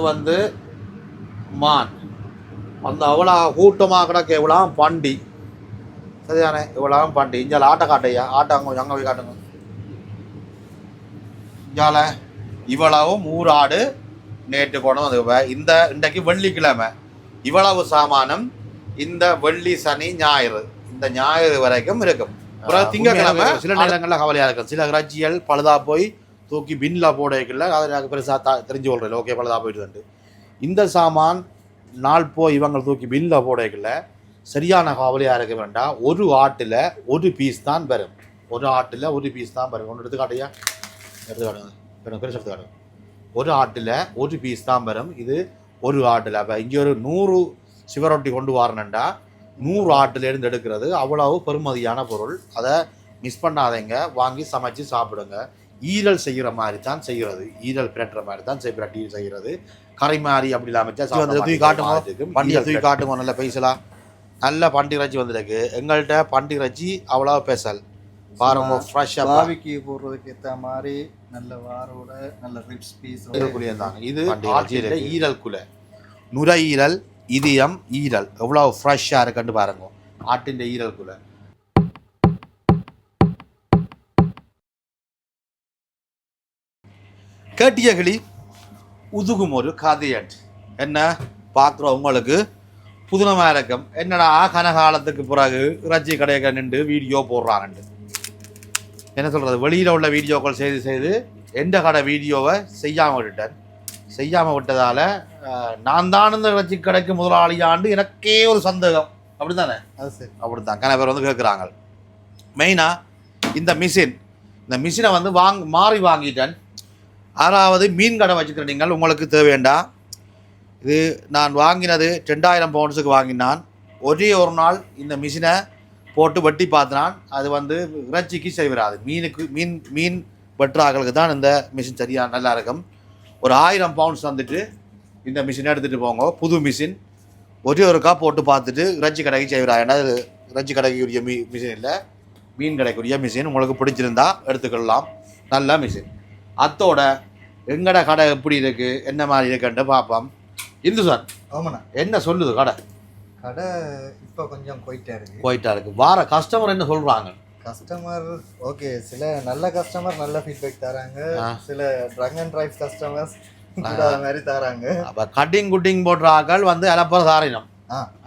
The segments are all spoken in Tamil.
வந்து மான். அந்த அவ்வளோ கூட்டமாக கிடக்க எவ்வளோ பண்டி. சரிதானே? இவ்வளோ பண்டி. இங்கே ஆட்டை காட்டையா ஆட்டை அங்கே அங்கே போய் காட்டுங்க. இங்கால இவ்வளவும் ஊராடு நேற்று வந்து வ- இந்த இன்றைக்கு வெள்ளிக்கிழமை. இவ்வளவு சாமானம் இந்த வெள்ளி சனி ஞாயிறு. இந்த ஞாயிறு வரைக்கும் இருக்கும். திங்கக்கிழமை சில நேரங்களில் கவலையாக இருக்கும். சில இறைச்சிகள் பழுதா போய் தூக்கி பின்ல போடக்கல அதை எனக்கு பெருசாக த தெரிஞ்சு கொள்றேன் ஓகே பலதாக போயிட்டு இந்த சாமான் நாள் போய் இவங்க தூக்கி பின்ல போடக்கல சரியான கவலையாக இருக்க வேண்டாம். ஒரு ஆட்டில் ஒரு பீஸ் தான் வரும். ஒரு ஆட்டில் ஒரு பீஸ் தான் வரும். ஒன்று எடுத்துக்காட்டையா எடுத்துக்காட்டுங்க. பெரும் பெருசு எடுத்துக்காட்டுங்க. ஒரு ஆட்டில் ஒரு பீஸ் தான் வரும். இது ஒரு ஆட்டில். அப்போ இங்கே ஒரு நூறு சிவரொட்டி கொண்டு வரணுண்டா நூறு ஆட்டிலேருந்து எடுக்கிறது அவ்வளவு பெருமதியான பொருள். அதை மிஸ் பண்ணாதீங்க. வாங்கி சமைச்சு சாப்பிடுங்க. ஈரல் செய்கிற மாதிரி தான் செய்கிறது. ஈரல் பிரட்டுற மாதிரி தான் செய் பிரட்டி செய்கிறது. கறி மாதிரி அப்படி இல்லாமல் தூக்கி காட்டுங்க பண்டிகை தூக்கி காட்டுங்க நல்ல பேசலாம் நல்ல பண்டி இறைச்சி வந்திருக்கு. எங்கள்கிட்ட பண்டி இறைச்சி அவ்வளோ பேசல் பாருங்க ஃப்ரெஷ்ஷாக பாவிக்கு போடுறதுக்கு ஏத்த மாதிரி நல்ல வாரோட நல்ல ரிப்ஸ் பீஸ் தான். இது ஈரல் குலை நுரையீரல் இதயம் ஈரல். எவ்வளோ ஃப்ரெஷ்ஷாக இருக்குன்னு பாருங்க. ஆட்டின் ஈரல் குலை கேட்டிய கிளி உதுகும் ஒரு கதையட் என்ன பார்க்குற உங்களுக்கு? புதுனமாக இருக்கும் என்னடா கனகாலத்துக்கு பிறகு இறைச்சி கடையை நின்று வீடியோ போடுறாங்கன்ட்டு என்ன சொல்கிறது வெளியில் உள்ள வீடியோக்கள் செய்து செய்து எந்த கடை வீடியோவை செய்யாமல் விட்டுட்டேன் செய்யாமல் விட்டதால் நான் தான் இந்த இறைச்சி கடைக்கு முதலாளியாண்டு எனக்கே ஒரு சந்தேகம். அப்படி தானே அது சரி. அப்படித்தான். கன பேர் வந்து கேட்குறாங்க. மெயினாக இந்த மிஷின். இந்த மிஷினை வந்து வாங் மாறி வாங்கிட்டேன். ஆறாவது மீன் கடை வச்சுக்கிற நீங்கள் உங்களுக்கு தேவையண்டா இது நான் வாங்கினது ரெண்டாயிரம் பவுண்ட்ஸுக்கு வாங்கினான். ஒரே ஒரு நாள் இந்த மிஷினை போட்டு வெட்டி பார்த்தினான் அது வந்து இறைச்சிக்கு சரிவராது மீனுக்கு மீன் மீன் வெட்டுறாக்களுக்கு தான் இந்த மிஷின் சரியாக நல்லா இருக்கும். ஒரு ஆயிரம் பவுண்ட்ஸ் வந்துட்டு இந்த மிஷினை எடுத்துகிட்டு போங்க. புது மிஷின். ஒரே ஒருக்கா போட்டு பார்த்துட்டு இறைச்சி கடைக்கு செய்கிறா ஏன்னா இது இறைச்சி கடைக்குரிய மீ மிஷின் இல்லை. மீன் கடைக்குரிய மிஷின். உங்களுக்கு பிடிச்சிருந்தா எடுத்துக்கொள்ளலாம். நல்ல மிஷின். அத்தோட எங்கட கடை எப்படி இருக்கு? என்ன மாதிரி இருக்குன்ட்டு பார்ப்போம். இந்து சார் ஆமாண்ணா. என்ன சொல்லுது கடை? கடை இப்போ கொஞ்சம் போயிட்டே இருக்கு. போயிட்டா இருக்கு. வார கஸ்டமர் என்ன சொல்றாங்க? கஸ்டமர் ஓகே சில நல்ல கஸ்டமர் நல்ல ஃபீட்பேக் தராங்க. சில ட்ரக் அண்ட் டிரைவ் கஸ்டமர்ஸ் மாதிரி தராங்க. அப்போ கட்டிங் குட்டிங் போடுற ஆக்கள் வந்து அலப்புற தாரினம்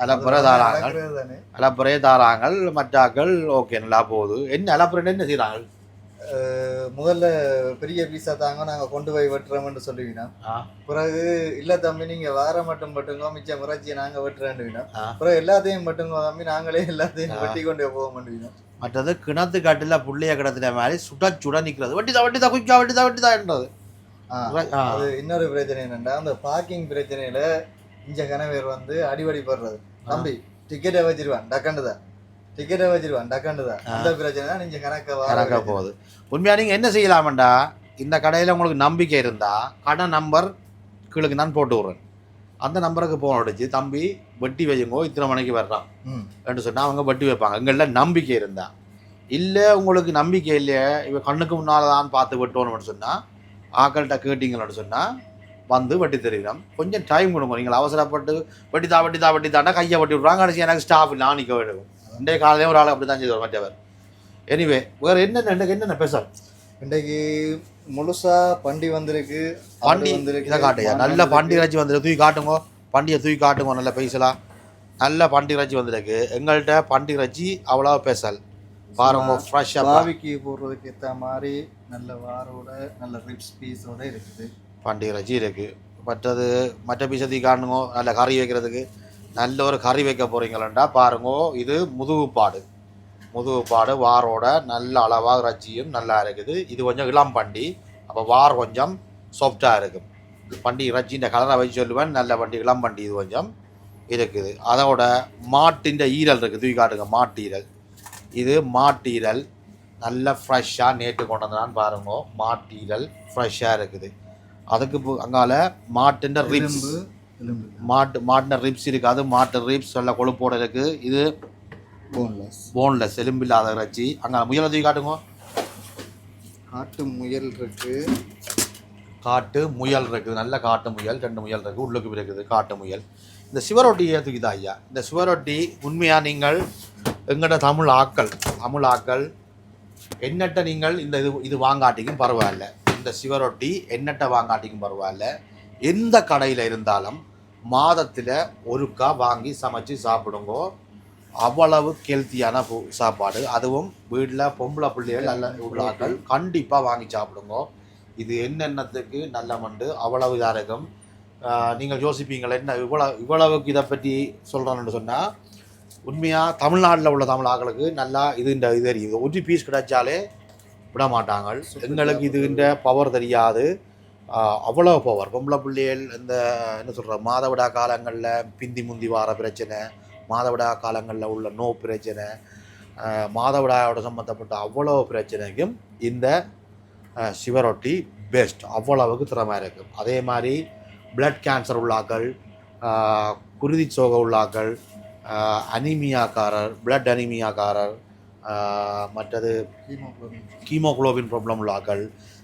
அலப்புற தாராங்கள் அலப்புறையே தாராங்கள் மற்ற ஆக்கள் ஓகே நல்லா போகுது. என்ன அலப்புறம் என்ன செய்கிறாங்க முதல்ல பெரிய பீஸா தாங்க நாங்க கொண்டு போய் வெட்டுறோம்னு சொல்லுவீனா ஆ. பிறகு இல்ல தம்பி நீங்க வேற மட்டும் மட்டுங்க மிச்சம் இறைச்சியை நாங்க வெட்டுறேன்னு. பிறகு எல்லாத்தையும் மட்டுங்க தம்பி நாங்களே எல்லாத்தையும். வெட்டி கொண்டு போக மாட்டீங்க மற்றது கிணத்து காட்டில் புள்ளைய கிடத்துல மாதிரி சுட சுட நிற்கிறது வட்டிதா வட்டிதா குயிக்கா வட்டிதா வட்டிதான்றது. அது இன்னொரு பிரச்சனை என்னன்னா அந்த பார்க்கிங் பிரச்சனையில இங்க கணவர் வந்து அடிபடி போடுறது தம்பி டிக்கெட்டை வச்சிருவான் டக்கண்டுதான் டிக்கெட்டை வச்சிருவான் டக்கண்டுதான் அந்த பிரச்சனை தான் நீங்க கணக்க கணக்கா போகுது உண்மையா நீங்கள் என்ன செய்யலாமண்டா இந்த கடையில் உங்களுக்கு நம்பிக்கை இருந்தா கடை நம்பர் கீழுக்கு நான் போட்டு விட்றேன் அந்த நம்பருக்கு போன அடிச்சு தம்பி வட்டி வையுங்கோ இத்தனை மணிக்கு வர்றான் என்று சொன்னால் அவங்க வட்டி வைப்பாங்க எங்களில் நம்பிக்கை இருந்தா இல்லை உங்களுக்கு நம்பிக்கை இல்லையே இவ கண்ணுக்கு முன்னால் தான் பார்த்து வெட்டணும்னு சொன்னால் ஆக்கள்கிட்ட கேட்டிங்கன்னு சொன்னால் வந்து வட்டி தெரியும் கொஞ்சம் டைம் கொடுங்க நீங்கள் அவசரப்பட்டு வட்டி தா வட்டி தா வட்டி தாண்டா கையை வட்டி விட்றாங்க கடைசி எனக்கு ஸ்டாஃப் இல்லை நிற்க வேண்டும் இன்றைய காலையிலே ஒரு ஆள் அப்படி தான் செய்வார் மற்றவர் எனிவே வேறு என்னென்ன எனக்கு என்னென்ன பேச இன்றைக்கு முழுசா பண்டி வந்திருக்கு பண்டி இதை காட்டுங்க. நல்ல பண்டி இறைச்சி வந்துருக்கு. தூக்கி காட்டுங்க. பண்டியை தூக்கி காட்டுங்க நல்ல பேசலாம். நல்ல பண்டி இறைச்சி வந்திருக்கு. எங்கள்கிட்ட பண்டி இறைச்சி அவ்வளோ பேசல். பாருங்க ஃப்ரெஷ்ஷாக பாவிக்கு போடுறதுக்கு ஏத்த மாதிரி நல்ல வாரோட நல்ல ரிப்ஸ் பீஸோட இருக்குது. பண்டி இறைச்சி இருக்குது மற்றது மற்ற பீஸை தூக்கி காட்டுங்க. நல்ல கறி வைக்கிறதுக்கு. நல்ல ஒரு கறி வைக்க போகிறீங்களா பாருங்க இது முதுகுப்பாடு. முதுகுப்பாடு வாரோட நல்ல அளவாக இறைச்சியும் நல்லா இருக்குது. இது கொஞ்சம் இளம் பண்டி. அப்போ வார் கொஞ்சம் சாஃப்டாக இருக்கும். பண்டி இந்த கலரை வச்சு சொல்லுவேன். நல்ல பண்டி இளம் பண்டி இது கொஞ்சம் இருக்குது. அதோட மாட்டின் ஈரல் இருக்குது. தூக்கி காட்டுங்க மாட்டு ஈரல். இது மாட்டு ஈரல். நல்ல ஃப்ரெஷ்ஷாக நேற்று கொண்டு வந்தான் பாருங்க மாட்டு ஈரல் ஃப்ரெஷ்ஷாக இருக்குது. அதுக்கு அங்கால மாட்டின் ரிப்ஸ் மாட்டு மாட்டின ரிப்ஸ் இருக்குது மாட்டு ரிப்ஸ் நல்ல கொழுப்போட இருக்குது இது போன்லெஸ் போன்லெஸ் எலும்பில்லாத இறைச்சி. அங்கே முயலை தூக்கி காட்டுங்க. ஆட்டு முயல் இருக்கு. காட்டு முயல் இருக்குது நல்ல காட்டு முயல். ரெண்டு முயல் இருக்குது உள்ளுக்கு இருக்குது காட்டு முயல். இந்த சிவரொட்டியை தூக்கிதா ஐயா? இந்த சிவரொட்டி உண்மையாக நீங்கள் எங்கட தமிழ் ஆக்கள் தமிழ் ஆக்கள் எண்ணட்ட நீங்கள் இந்த இது இது வாங்காட்டிக்கும் பரவாயில்ல. இந்த சிவரொட்டி எண்ணட்ட வாங்காட்டிக்கும் பரவாயில்ல. எந்த கடையில் இருந்தாலும் மாதத்தில் ஒருக்கா வாங்கி சமைச்சு சாப்பிடுங்கோ. அவ்வளவு ஹெல்த்தியான ஃபு- சாப்பாடு. அதுவும் வீட்டில் பொம்பளை பிள்ளைகள் நல்ல உள்ளாக்கள் கண்டிப்பாக வாங்கி சாப்பிடுங்கோ. இது என்னென்னத்துக்கு நல்ல மண்டு? அவ்வளவு இதாக இருக்கும் நீங்கள் யோசிப்பீங்களே என்ன இவ்வளவு இவ்வளவுக்கு இதை பற்றி சொல்கிறேன்னு சொன்னால் உண்மையாக தமிழ்நாட்டில் உள்ள தமிழ் ஆக்களுக்கு நல்லா இது இந்த இது தெரியுது. ஒரு பீஸ் கிடைச்சாலே விட மாட்டாங்க எங்களுக்கு இதுன்ற பவர் தெரியாது. அவ்வளோ பவர். பொம்பளை பிள்ளைகள் இந்த என்ன சொல்கிற மாதவிடா காலங்களில் பிந்தி முந்தி வார பிரச்சனை மாதவிடா காலங்களில் உள்ள நோ பிரச்சனை ஆஹ் மாதவிடாயோட சம்மந்தப்பட்ட அவ்வளோ பிரச்சனைக்கும் இந்த சிவரொட்டி பெஸ்ட் அவ்வளவுக்கு திறமை இருக்கும் அதே மாதிரி பிளட் கேன்சர் உள்ளாக்கள் குருதி சோக உள்ளாக்கள் அனிமியாக்காரர் பிளட் அனிமியாக்காரர் மற்றது கீமோகுளோபின் ப்ராப்ளம் உள்ளாக்கள்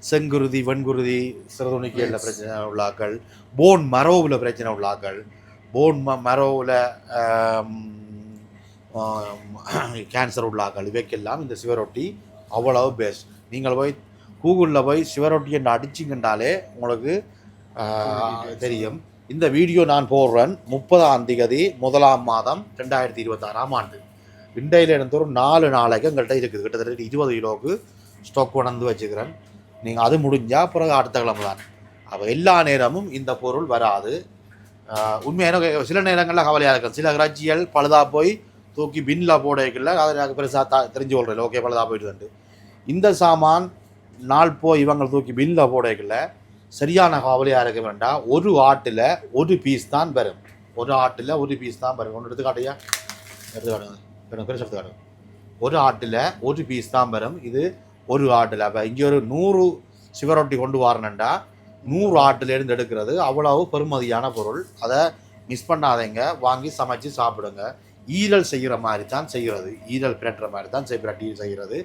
செங்குருதி வெண்குருதி சிறுதுணிக்கையில் பிரச்சனை உள்ளாக்கள் போன் மரோவில் பிரச்சனை உள்ளாக்கள் போன் ம மரோவில் கேன்சர் உள்ளாக்கள் இவைக்கெல்லாம் இந்த சிவரொட்டி அவ்வளவு பெஸ்ட் நீங்கள் போய் கூகுளில் போய் சிவரொட்டி என்று அடிச்சிங்கன்றாலே உங்களுக்கு தெரியும். இந்த வீடியோ நான் போடுறேன் முப்பதாம் தேதி முதலாம் மாதம் ரெண்டாயிரத்தி இருபத்தாறாம் ஆண்டு. இண்டையில் இருந்து நாலு நாளைக்கு எங்கள்கிட்ட இருக்குது. கிட்டத்தட்ட இருபது கிலோவுக்கு ஸ்டாக் கொண்டு வச்சுக்கிறேன். நீங்கள் அது முடிஞ்சால் பிறகு அடுத்த கிழமை தான் அப்போ எல்லா நேரமும் இந்த பொருள் வராது. உண்மையான சில நேரங்களில் கவலையாக இருக்கும். சில இறைச்சிகள் பழுதா போய் தூக்கி பின்னில் போடக்கல அதை எனக்கு பெருசாக தா தெரிஞ்சு கொள்றேன் ஓகே பழுதா போயிட்டு இந்த சாமான் நாள் போய் இவங்க தூக்கி பின்னில் போடக்கல சரியான கவலையாக இருக்க வேண்டாம். ஒரு ஆட்டில் ஒரு பீஸ் தான் வரும். ஒரு ஆட்டில் ஒரு பீஸ் தான் வரும். ஒன்று எடுத்துக்காட்டையா? எடுத்துக்காட்டுங்க. எனக்கு பெருசு கார்டன் ஒரு ஆட்டில் ஒரு பீஸ் தான் வரும். இது ஒரு ஆட்டில். அப்போ இங்கே ஒரு நூறு சிவரொட்டி கொண்டு வரணுண்டா நூறு ஆட்டிலேருந்து எடுக்கிறது அவ்வளவு பெருமதியான பொருள். அதை மிஸ் பண்ணாதீங்க. வாங்கி சமைச்சு சாப்பிடுங்க. ஈரல் செய்கிற மாதிரி தான் செய்கிறது ஈரல் பிரட்டுற மாதிரி தான் செய் பிரட்டி செய்கிறது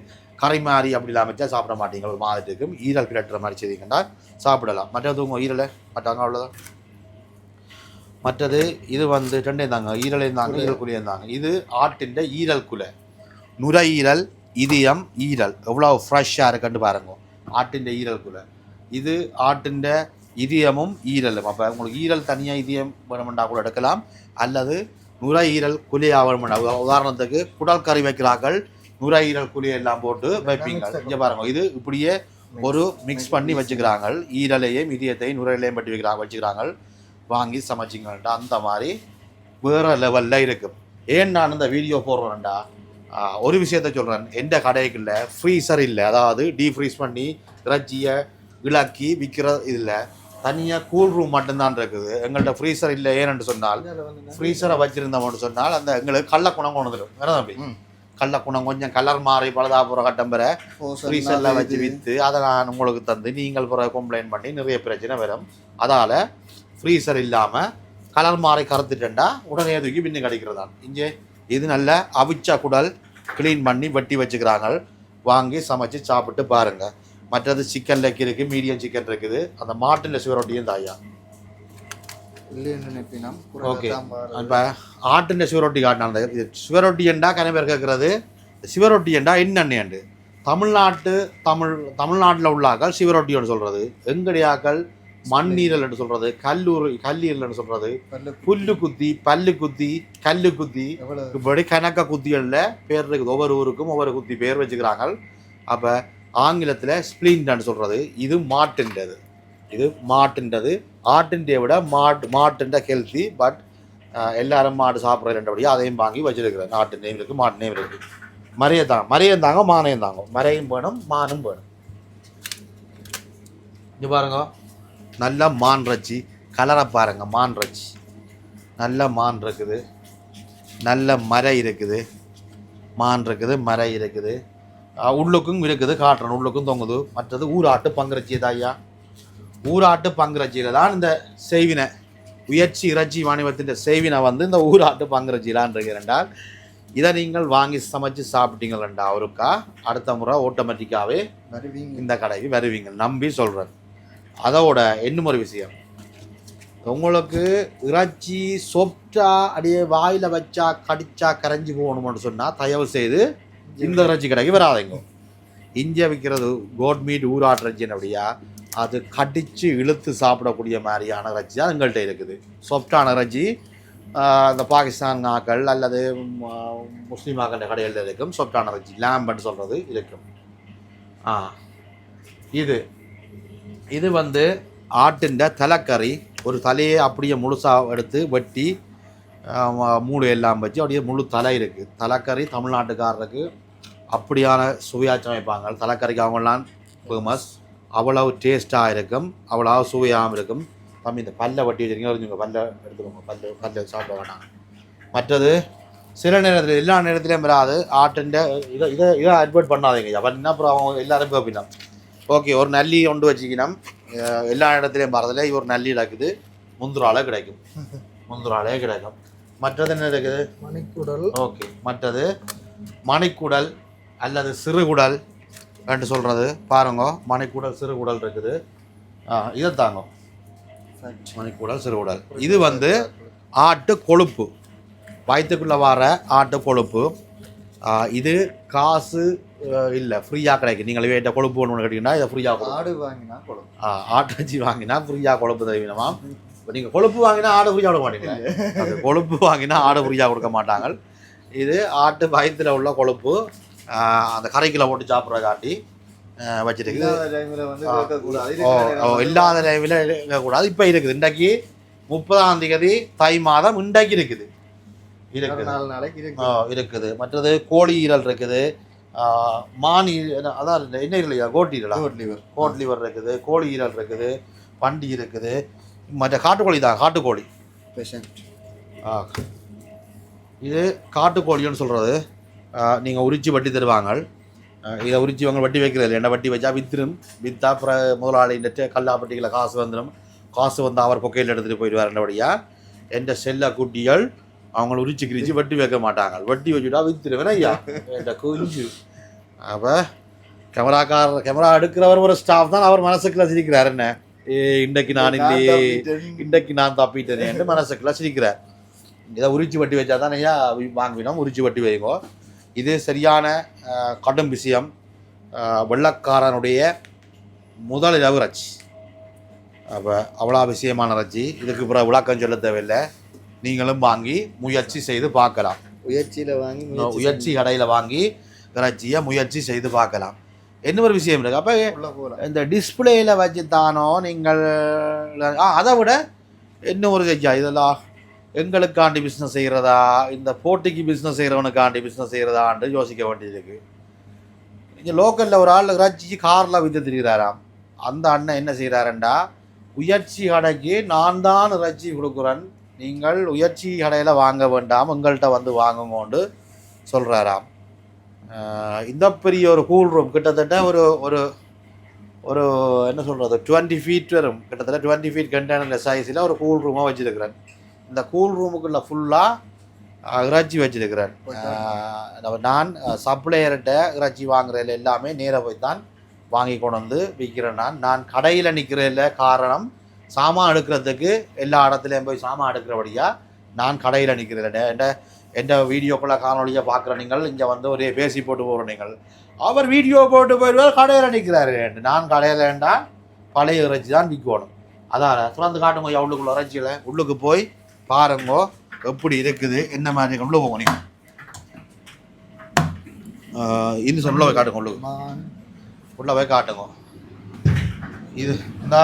கரை மாதிரி அப்படி இல்லாமல் வச்சா சாப்பிட மாட்டீங்க. ஒரு மாதிரி இருக்கும். ஈரல் பிரட்டுற மாதிரி செய்தீங்கன்னா சாப்பிடலாம். மற்றது உங்கள் ஈரலை. மற்றாங்க அவ்வளோதான் மற்றது இது வந்து ரெண்டே தாங்க ஈரல் இருந்தாங்க ஈரல் குழி இருந்தாங்க இது ஆட்டின் ஈரல் குலை நுரையீரல் இதயம் ஈரல். எவ்வளோ ஃப்ரெஷ்ஷாக இருக்குன்னு பாருங்க. ஆட்டின் ஈரல் குலை இது ஆட்டின் இதயமும் ஈரலும். அப்போ உங்களுக்கு ஈரல் தனியாக இதயம் வேணுமெண்டா கூட எடுக்கலாம். அல்லது நுரையீரல் குழியாக வேணுமெண்டா உதா- உதாரணத்துக்கு குடல் கறி வைக்கிறார்கள். நுரையீரல் குழி எல்லாம் போட்டு வைப்பீங்க. இங்கே பாருங்க. இது இப்படியே ஒரு மிக்ஸ் பண்ணி வச்சுக்கிறாங்க. ஈரலையும் இதயத்தையும் நுரையிலையும் பட்டி வைக்கிறாங்க வச்சுக்கிறாங்க. வாங்கி சமைச்சிங்கள்டா அந்த மாதிரி வேறு லெவலில் இருக்கும். ஏன் நான் இந்த வீடியோ போடுறேன்டா? ஒரு விஷயத்த சொல்கிறேன் எந்த கடைக்குள்ள ஃப்ரீசர் இல்லை. அதாவது டீஃப்ரீஸ் பண்ணி இறைச்சியை இளக்கி விற்கிற இதில் தனியாக கூல் ரூம் மட்டும்தான் இருக்குது. எங்கள்கிட்ட ஃப்ரீசர் இல்லை ஏன்னு சொன்னால்? ஃப்ரீசரை வச்சிருந்தோம்னு சொன்னால் அந்த எங்களுக்கு கள்ளக்குணம் கொண்டு வந்துடும். வேற தம்பி ம். கள்ளக்குணம் கொஞ்சம் கலர் மாறி பழுதாப்புற கட்டம் பெற ஃப்ரீசரில் வச்சு. விற்று அதை நான் உங்களுக்கு தந்து நீங்கள் பிறகு கம்ப்ளைண்ட் பண்ணி நிறைய பிரச்சனை வரும். அதால் ஃப்ரீசர் இல்லாமல் கலர் மாறி கறந்துட்டேன்டா உடனே தூக்கி பின்னு கிடைக்கிறதான் இங்கே இது நல்ல அவிச்ச குடல் க்ளீன் பண்ணி வெட்டி வச்சுக்கிறாங்க. வாங்கி சமைச்சு சாப்பிட்டு பாருங்க. மற்றது சிக்கன் லெக் இருக்குது மீடியம் சிக்கன் இருக்குது. அந்த மாட்டில் சிவரொட்டியும் தாயா? பாரு. இப்போ ஆட்டின் சிவரொட்டி காட்டினாங்க இது சிவரொட்டி என்றா கன பேர் கேட்குறது சிவரொட்டி என்றா என்னென்னு தமிழ்நாட்டு தமிழ் தமிழ்நாட்டில் உள்ளாக்கள் சிவரொட்டின்னு சொல்கிறது எங்கடியாக்கள் மண்ணீரல் என்று சொல்கிறது கல்லூர் கல்லீரல் என்று சொல்கிறது பல்லு குத்தி பல்லு குத்தி கல்லு குத்தி. இப்படி கணக்க குத்திகளில் பேர் இருக்குது. ஒவ்வொரு ஊருக்கும் ஒவ்வொரு குத்தி பேர் வச்சுக்கிறாங்க அப்போ ஆங்கிலத்தில் ஸ்ப்ளின்ட்னு சொல்கிறது இது மாட்டுன்றது. இது மாட்டுன்றது. ஆட்டின்டைய விட மாட்டு மாட்டுன்ற ஹெல்த்தி பட் எல்லாரும் மாடு சாப்பிட்றதுன்றபடியே அதையும் வாங்கி வச்சிருக்கிறேன் நாட்டு நேம் இருக்குது மாட்டு நேம் இருக்குது மறையத்தாங்க மறையம் தாங்க மானையும் தாங்க. மறையும் வேணும் மானும் வேணும். இங்க பாருங்க. நல்ல மான் இறைச்சி கலரை பாருங்க மான் இறைச்சி நல்ல மான் இருக்குது. நல்ல மரை இருக்குது. மான் இருக்குது மரை இருக்குது. உள்ளுக்கும் இருக்குது காட்டுறேன். உள்ளுக்கும் தொங்குது. மற்றது ஊராட்டு பங்குறச்சி தாய்யா ஊராட்டு பங்குறச்சியில் தான் இந்த செய்வினை உயர்ச்சி இறைச்சி வாணிபத்தின் செய்வினை வந்து இந்த ஊராட்டு பங்குறச்சிலான் இருக்கிறால் இதை நீங்கள் வாங்கி சமைச்சு சாப்பிட்டீங்களா அவருக்கா? அடுத்த முறை ஆட்டோமேட்டிக்காகவே வருவீங்க. இந்த கடைக்கு வருவீங்க. நம்பி சொல்கிறேன் அதோட இன்னும் ஒரு விஷயம். உங்களுக்கு இறைச்சி சொப்டா அப்படியே வாயில் வச்சா கடிச்சா கரைஞ்சி போகணும்னு சொன்னால் தயவு செய்து இந்த இறைச்சி கடைக்கு வராதீங்க. இஞ்சி விற்கிறது கோட் மீட் ஊராட்டு அப்படியா? அது கடிச்சு இழுத்து சாப்பிடக்கூடிய மாதிரியான இறைச்சி தான் எங்கள்கிட்ட இருக்குது. சொப்டான இறைச்சி இந்த பாகிஸ்தான் ஆக்கள் அல்லது முஸ்லீம் ஆக்கள் கடைகளில் இருக்கும். சொப்டான இறைச்சி லேம்பன்னு சொல்கிறது இருக்கும். ஆ இது. இது வந்து ஆட்டின் தலைக்கறி. ஒரு தலையை அப்படியே முழுசாக எடுத்து வெட்டி மூடு எல்லாம் வச்சு அப்படியே முழு தலை இருக்குது தலைக்கறி தமிழ்நாட்டுக்காரருக்கு அப்படியான சுவையாக சமைப்பாங்க. தலைக்கறிக்கு அவங்களாம் ஃபேமஸ் அவ்வளவு டேஸ்ட்டாக இருக்கும். அவ்வளவு சுவையாகவும் இருக்கும். தம்பி இந்த பல்லை வட்டி வச்சுருக்கீங்க. அறிஞ்சுங்க பல்லை எடுத்துக்கோங்க. பல்லு பல்ல சாப்பிட வேணாம். மற்றது சில நேரத்தில் எல்லா நேரத்திலையும் வராது. ஆட்டுண்ட இதை இதை இதை அட்வர்ட் பண்ணாதீங்க. அப்படின்னா அப்புறம் அவங்க எல்லாரும் கேட்பினா ஓகே ஒரு நல்லி கொண்டு வச்சுக்கணும் எல்லா இடத்துலையும் வரதில்ல ஒரு நல்லி இருக்குது முந்துராலே கிடைக்கும். முந்துராலே கிடைக்கும். மற்றது என்ன இருக்குது? மணிக்குடல். ஓகே மற்றது மணிக்குடல் அல்லது சிறுகுடல் என்று சொல்கிறது பாருங்க மணிக்குடல் சிறுகுடல் இருக்குது. இதை தாங்க. மணிக்குடல் சிறுகுடல். இது வந்து ஆட்டு கொழுப்பு வயிற்றுக்குள்ளே வர ஆட்டு கொழுப்பு இது காசு இல்லை ஃப்ரீயாக கிடைக்கும். நீங்கள் வீட்டை கொழுப்பு ஒன்று கேட்டிங்கன்னா இதை ஃப்ரீயாக கொடுக்கும் ஆடு வாங்கினா கொடுக்கும் ஆ, ஆட்டிறைச்சி வாங்கினா ஃப்ரீயாக கொழுப்பு தருவீனமா இப்போ நீங்கள் கொழுப்பு வாங்கினா ஆடு ஃப்ரீயாக கொடுக்க மாட்டீங்களா? அது கொழுப்பு வாங்கினா ஆடு ஃப்ரீயாக கொடுக்க மாட்டாங்க இது ஆட்டு வயிற்றுல உள்ள கொழுப்பு. அந்த கரைக்குள்ள போட்டு சாப்பிட்ற காட்டி வச்சிருக்கு இல்லாத டைம்ல இருக்கக்கூடாது இப்போ இருக்குது. இன்றைக்கு முப்பதாம் தேதி தை மாதம் இன்றைக்கு இருக்குது. இருக்குது இருக்குது மற்றது கோழி ஈரல் இருக்குது. மான் அதான் என்ன இல்லையா கோட்டி ஈரலா? Goat liver. கோட் லிவர் இருக்குது. கோழி ஈரல் இருக்குது. பண்டி இருக்குது. மற்ற காட்டுக்கோழி தான். காட்டுக்கோழி. பேஷண்ட் ஆ. இது காட்டுக்கோழின்னு சொல்கிறது நீங்கள் உரிச்சு வட்டி தருவாங்க இதை உரிச்சு இவங்க வட்டி வைக்கிறது. என்ன வட்டி வச்சா வித்துரும். விற்றா அப்புறம் முதலாளின்ட்டு கல்லாப்பட்டிகளை காசு வந்துடும் காசு வந்து அவர் கொக்கையில் எடுத்துகிட்டு போயிடுவாருன்றபடியா எந்த செல்ல குட்டிகள் அவங்கள உரிச்சு கிரிச்சு வட்டி வைக்க மாட்டாங்க. வட்டி வச்சுட்டா வித்துருவேன் ஐயா. என்கிட்ட குஞ்சு அப்போ கேமராக்காரர் கேமரா எடுக்கிறவர் ஒரு ஸ்டாஃப் தான். அவர் மனசுக்குள்ள சிரிக்கிறார். என்ன? ஏ இன்றைக்கு நான் இல்லையே. இன்றைக்கு நான் தப்பிட்டேனே என்று மனசுக்குள்ள சிரிக்கிறார். இதை உரிச்சு வட்டி வச்சா தான் ஐயா வாங்கினோம். உரிச்சு வட்டி வைங்கோ. இது சரியான கடும் விஷயம். வெள்ளக்காரனுடைய முதல் இரவு ரச்சி அப்போ அவ்வளோ விஷயமான ரச்சி இதுக்கு பிறகு விளக்கம் சொல்ல தேவையில்லை. நீங்களும் வாங்கி முயற்சி செய்து பார்க்கலாம். முயற்சியில வாங்கி முயற்சி கடையில் வாங்கி இறைச்சியை முயற்சி செய்து பார்க்கலாம். என்ன ஒரு விஷயம் இருக்கு? அப்போ இந்த டிஸ்பிளேயில் வச்சு தானோ நீங்கள் ஆ அதை விட இன்னும் ஒரு ஐயா இதெல்லாம் எங்களுக்காண்டி பிஸ்னஸ் செய்கிறதா இந்த போட்டிக்கு பிஸ்னஸ் செய்கிறவனுக்காண்டி பிஸ்னஸ் செய்கிறதான்னு யோசிக்க வேண்டியதுக்கு இங்கே லோக்கலில் ஒரு ஆள் இறைச்சி காரில் விற்று திரிகிறாராம். அந்த அண்ணன் என்ன செய்கிறாருண்டா உயர்ச்சி கடைக்கு நான் தான் இறைச்சி கொடுக்குறேன். நீங்கள் உயர்ச்சி கடையில் வாங்க வேண்டாம் எங்கள்கிட்ட வந்து வாங்குங்கோண்டு சொல்கிறாராம் இந்த பெரிய ஒரு கூல் ரூம் கிட்டத்தட்ட ஒரு ஒரு ஒரு என்ன சொல்கிறது டுவெண்ட்டி ஃபீட் வரும். கிட்டத்தட்ட டுவெண்ட்டி ஃபீட் கண்டெய்னர் சைஸில் ஒரு கூல் ரூமாக வச்சுருக்கிறேன். இந்த கூல் ரூமுக்குள்ளே ஃபுல்லாக இறைச்சி வச்சுருக்கிறேன். நான் சப்ளையர்கிட்ட இறைச்சி வாங்குறதுல எல்லாமே நேராக போய் தான் வாங்கி கொண்டு வந்து விற்கிறேன் நான். நான் கடையில் நிற்கிறதில்ல காரணம் சாமான் எடுக்கிறதுக்கு எல்லா இடத்துலையும் போய் சாமான் எடுக்கிறபடியாக நான் கடையில் நிற்கிறதில்ல என்ற எந்த வீடியோக்குள்ள காணொலியை பார்க்குற நீங்கள் இங்கே வந்து ஒரே பேசி போட்டு போகிற நீங்கள். அவர் வீடியோ போட்டு போயிடுவார் கடையில் நிற்கிறாரு நான் கடையில் ஏண்டா பழைய இறைச்சி தான் விற்கணும். அதான் திறந்து காட்டுங்க உள்ளுக்குள்ள இறைச்சியில். உள்ளுக்கு போய் பாருங்க எப்படி இருக்குது என்ன மாதிரி. உள்ள போங்க நீங்கள் இன்னும் சொல்ல போய் காட்டுங்க உள்ளுக்கு. உள்ள போய் காட்டுங்க. இது இந்த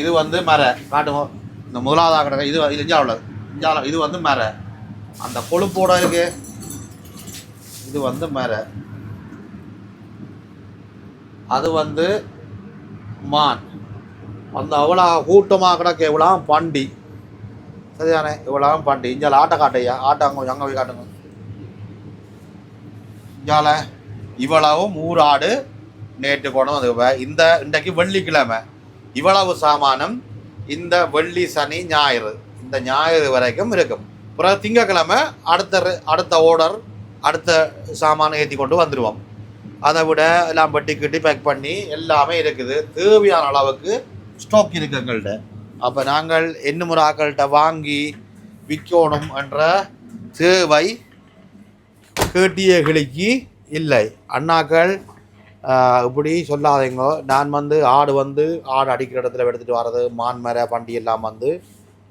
இது வந்து மர. காட்டுங்க. இந்த முதலாவதாக கிடக்க. இது இது இஞ்சாவில் உள்ளது. இது வந்து மர. அந்த கொழுப்போட இருக்கு? இது வந்து மர. அது வந்து மான். அந்த அவ்வளோ கூட்டமாக கிடக்க. இவ்வளோ பண்டி. சரிதானே? இவ்வளோ பண்டி. இஞ்சால ஆட்டை காட்டையா ஆட்டை அங்கே அங்கே போய் காட்டுங்க. இஞ்சால இவ்வளவும் ஊராடு நேற்று கொண்டு வந்து இந்த இன்றைக்கு வெள்ளிக்கிழமை. இவ்வளவு சாமானம் இந்த வெள்ளி சனி ஞாயிறு. இந்த ஞாயிறு வரைக்கும் இருக்கும். பிறகு திங்கக்கிழமை அடுத்த அடுத்த ஓர்டர் அடுத்த சாமானை ஏற்றி கொண்டு வந்துடுவோம் அதை விட எல்லாம் வெட்டி கட்டி பேக் பண்ணி எல்லாமே இருக்குது. தேவையான அளவுக்கு ஸ்டாக் இருக்கு எங்கள்கிட்ட அப்போ நாங்கள் என்ன முறாக்கள்கிட்ட ஆக்கள்கிட்ட வாங்கி விற்கணும் என்ற தேவை கேட்டிய கிளிக்கு இல்லை. அண்ணாக்கள் இப்படி சொல்லாதீங்க. நான் வந்து ஆடு வந்து ஆடு அடிக்கிற இடத்துல எடுத்துகிட்டு வர்றது மான் மர பண்டி எல்லாம் வந்து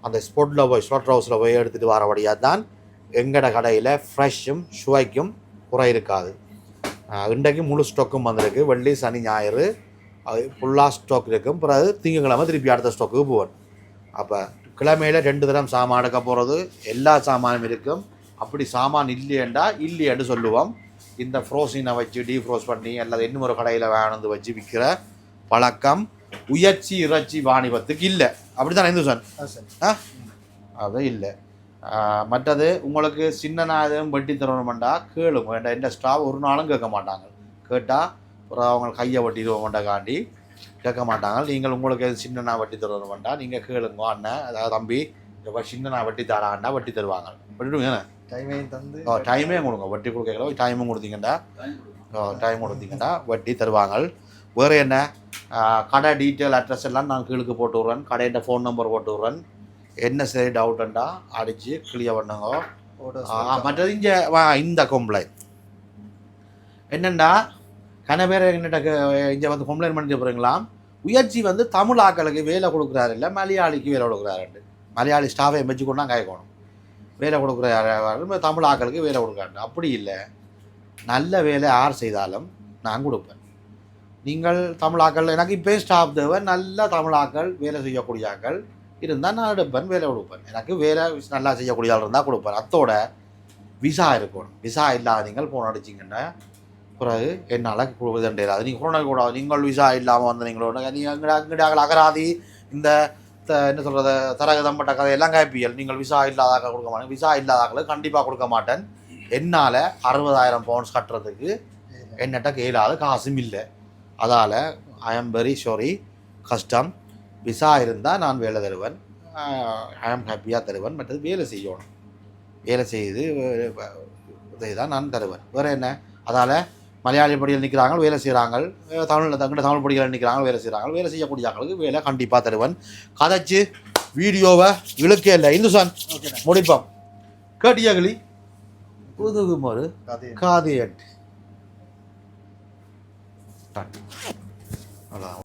அந்த ஸ்பொட்டில் போய் ஸ்லோட்டர் ஹவுஸில் போய் எடுத்துகிட்டு வரபடியாக தான் எங்கட கடையில் ஃப்ரெஷ்ஷும் சுவைக்கும் குறை இருக்காது. இன்றைக்கு முழு ஸ்டாக்கும் வந்திருக்கு. வெள்ளி சனி ஞாயிறு அது ஃபுல்லாக ஸ்டாக் இருக்கும். பிறகு திங்கக்கிழமை திருப்பி அடுத்த ஸ்டாக்குக்கு போவேன் அப்போ கிழமையில் ரெண்டு தரம் சாமான் எடுக்க போகிறது எல்லா சாமானும் இருக்கும். அப்படி சாமான் இல்லையேண்டா இல்லையேன்னு சொல்லுவோம். இந்த ஃப்ரோசினை வச்சு டீஃப்ரோஸ் பண்ணி அல்லது இன்னும் ஒரு கடையில் வேணுந்து வச்சு விற்கிற பழக்கம் உயர்ச்சி இறைச்சி வாணிபத்துக்கு இல்லை. அப்படி தான் இந்துசன் ஆ சரி. ஆ? அது இல்லை. மற்றது உங்களுக்கு சின்ன நாயம் வெட்டி தரணுமெண்டா கேளுங்க. வேண்டாம் எந்த ஸ்டாஃப் ஒரு நாளும் கேட்க மாட்டாங்க. கேட்டால் அப்புறம் அவங்க கையை வெட்டிடுவோம்டா காண்டி கேட்க மாட்டாங்க. நீங்கள் உங்களுக்கு எது சின்ன நான் வெட்டி தரணுமெண்டா நீங்கள் கேளுங்க அண்ணன் அதாவது தம்பி சின்ன நான் வெட்டி தராண்டா வெட்டி தருவாங்க. வெட்டிடுங்க டைமையும் தந்து ஓ டைமே கொடுங்க. வட்டி கொடுக்கல டைமும் கொடுத்தீங்கடா ஓ டைம் கொடுத்தீங்கடா வட்டி தருவாங்க வேறு என்ன? கடை டீட்டெயில் அட்ரஸ் எல்லாம் நான் கீழுக்கு போட்டு விட்றேன். கடையிட்ட ஃபோன் நம்பர் போட்டு விட்றேன். என்ன சரி டவுட்டுண்டா அடித்து கிளியர் பண்ணுங்க. மற்றது இங்கே இந்த கம்ப்ளைண்ட் என்னண்டா? கன பேர் என்னட்ட இங்கே வந்து கம்ப்ளைண்ட் பண்ணிட்டு போகிறீங்களாம் உயர்ச்சி வந்து தமிழ் ஆக்களுக்கு வேலை கொடுக்குறாரு இல்லை மலையாளிக்கு வேலை கொடுக்குறாரு மலையாளி ஸ்டாஃபை வச்சு கொண்டா காய்க்கணும் வேலை கொடுக்குறாரு தமிழ் ஆக்களுக்கு வேலை கொடுக்குறாரு அப்படி இல்லை. நல்ல வேலை யார் செய்தாலும் நான் கொடுப்பேன். நீங்கள் தமிழ் ஆக்கள் எனக்கு இப்போ ஸ்டாஃப் தேவை. நல்ல தமிழ் ஆக்கள் வேலை செய்யக்கூடிய ஆக்கள் இருந்தால் நான் எடுப்பேன் வேலை கொடுப்பேன். எனக்கு வேலை நல்லா செய்யக்கூடிய ஆள் இருந்தால் கொடுப்பேன். அத்தோட விசா இருக்கணும். விசா இல்லாத நீங்கள் போன அடிச்சிங்கன்னா பிறகு என்னால் கொடுக்குதுன்றாது நீங்கள் கொரோனா கூடாது. நீங்கள் விசா இல்லாமல் வந்து நீங்களோட நீங்கள் அங்கடா அங்கடாக அகராதி. இந்த த- என்ன சொல்கிறது தரகதம்பட்ட கதையெல்லாம் கேட்பியல் நீங்கள் விசா இல்லாதாக கொடுக்க மாட்டேன். விசா இல்லாதாக்களை கண்டிப்பாக கொடுக்க மாட்டேன். என்னால் அறுபதாயிரம் பவுண்ட்ஸ் கட்டுறதுக்கு என்னட்ட கேளாத காசும் இல்லை. அதால் ஐ ஆம் வெரி சாரி கஷ்டம். விசா இருந்தால் நான் வேலை தருவேன். ஐ ஆம் ஹாப்பியாக தருவேன். மற்றது வேலை செய்யணும். வேலை செய்து இதை தான் நான் தருவேன். வேறு என்ன? அதால் மலையாளி படியில் நிற்கிறாங்க வேலை செய்கிறாங்க. தமிழ் தங்கிட்ட தமிழ் படிகள் நிற்கிறாங்க வேலை செய்கிறாங்க. வேலை செய்யக்கூடிய ஆட்களுக்கு வேலை கண்டிப்பாக தருவேன். கதைச்சு வீடியோவை இழுக்கே இல்லை. இந்துசான் ஓகே முடிப்போம். கேட்டியாகளி புதுகுமரு கதை காது எட்டு. அதான்.